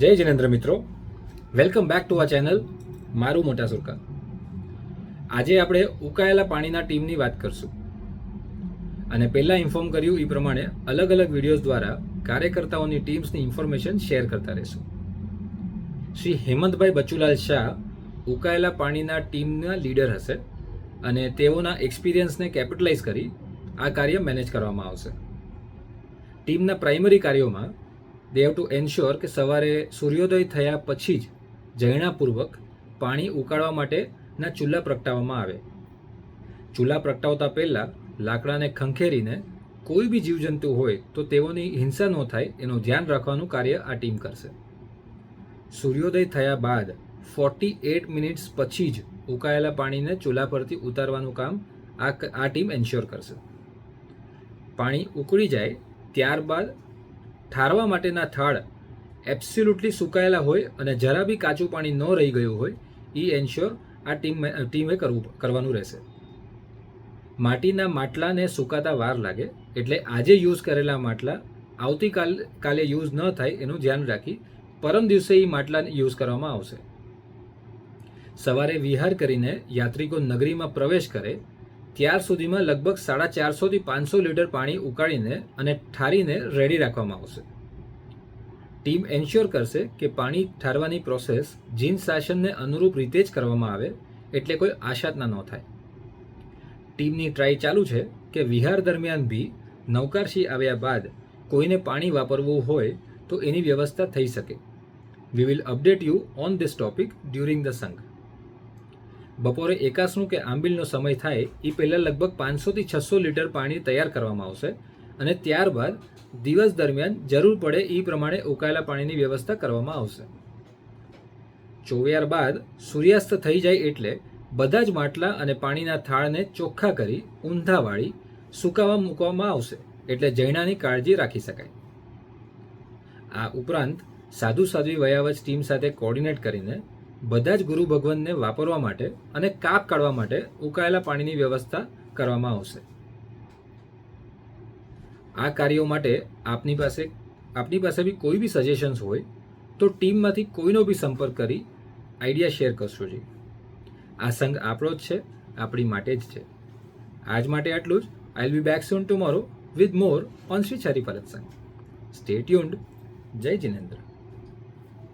જય જિનેન્દ્ર મિત્રો. Welcome back to આ ચેનલ મારું મોટા સુરકા. આજે આપણે ઉકાયેલા પાણીના ટીમની વાત કરશું. અને પહેલાં ઇન્ફોર્મ કર્યું એ પ્રમાણે અલગ અલગ વિડીયોઝ દ્વારા કાર્યકર્તાઓની ટીમ્સની ઇન્ફોર્મેશન શેર કરતા રહેશું. શ્રી હેમંતભાઈ બચુલાલ શાહ ઉકાયેલા પાણીના ટીમના લીડર હશે અને તેઓના એક્સપિરિયન્સને કેપિટલાઇઝ કરી આ કાર્ય મેનેજ કરવામાં આવશે. ટીમના પ્રાઇમરી કાર્યોમાં દે હેવ ટુ એન્શ્યોર કે સવારે સૂર્યોદય થયા પછી જ જૈણાપૂર્વક પાણી ઉકાળવા માટેના ચૂલા પ્રગટાવવામાં આવે. ચૂલા પ્રગટાવતા પહેલાં લાકડાને ખંખેરીને કોઈ બી જીવજંતુ હોય તો તેઓની હિંસા ન થાય એનું ધ્યાન રાખવાનું કાર્ય આ ટીમ કરશે. સૂર્યોદય થયા બાદ ફોર્ટી એટ મિનિટ્સ પછી જ ઉકાયેલા પાણીને ચૂલા પરથી ઉતારવાનું કામ આ આ ટીમ એન્શ્યોર કરશે. પાણી ઉકળી જાય ત્યારબાદ ઠારવા માટેના થાળ એબ્સોલ્યુટલી સુકાયેલા હોય અને જરા બી કાચું પાણી ન રહી ગયું હોય એ એન્શ્યોર આ ટીમ ટીમે કરવું, કરવાનું રહેશે. માટીના માટલાને સુકાતા વાર લાગે, એટલે આજે યુઝ કરેલા માટલા આવતીકાલ, કાલે યુઝ ન થાય એનું ધ્યાન રાખી પરમ દિવસે એ માટલા યુઝ કરવામાં આવશે. સવારે વિહાર કરીને યાત્રિકો નગરીમાં પ્રવેશ કરે ત્યાર સુધીમાં લગભગ સાડા ચારસોથી પાંચસો લીટર પાણી ઉકાળીને અને ઠારીને રેડી રાખવામાં આવશે. ટીમ એન્શ્યોર કરશે કે પાણી ઠારવાની પ્રોસેસ જીન શાસનને અનુરૂપ રીતે જ કરવામાં આવે એટલે કોઈ આશાતના ન થાય. ટીમની ટ્રાય ચાલુ છે કે વિહાર દરમિયાન બી નૌકારશી આવ્યા બાદ કોઈને પાણી વાપરવું હોય તો એની વ્યવસ્થા થઈ શકે. We will update you on this topic during the સંઘ. બપોરે એકાસનું કે આંબિલનો સમય થાય એ પહેલાં લગભગ પાંચસોથી છસો લીટર પાણી તૈયાર કરવામાં આવશે અને ત્યારબાદ દિવસ દરમિયાન જરૂર પડે એ પ્રમાણે ઉકાયેલા પાણીની વ્યવસ્થા કરવામાં આવશે. ચોવિયાર બાદ સૂર્યાસ્ત થઈ જાય એટલે બધા જ માટલા અને પાણીના થાળને ચોખ્ખા કરી ઊંધાવાળી સુકાવા મૂકવામાં આવશે એટલે જૈણાની કાળજી રાખી શકાય. આ ઉપરાંત સાધુ સાધ્વી વયાવચ ટીમ સાથે કોર્ડિનેટ કરીને બધા જ ગુરુ ભગવાનને વાપરવા માટે અને કાપ કાઢવા માટે ઉકાયેલા પાણીની વ્યવસ્થા કરવામાં આવશે. આ કાર્યો માટે આપની પાસે આપની પાસે બી કોઈ બી સજેશન્સ હોય, તો ટીમમાંથી કોઈનો બી સંપર્ક કરી આઈડિયા શેર કરશો જી. આ સંઘ આપણો જ છે, આપણી માટે જ છે. આજ માટે આટલું જ. I be back soon tomorrow with more on Shri ચારી પરત સંઘ સ્ટે ટ્યુન્ડ જય જિનેન્દ્ર.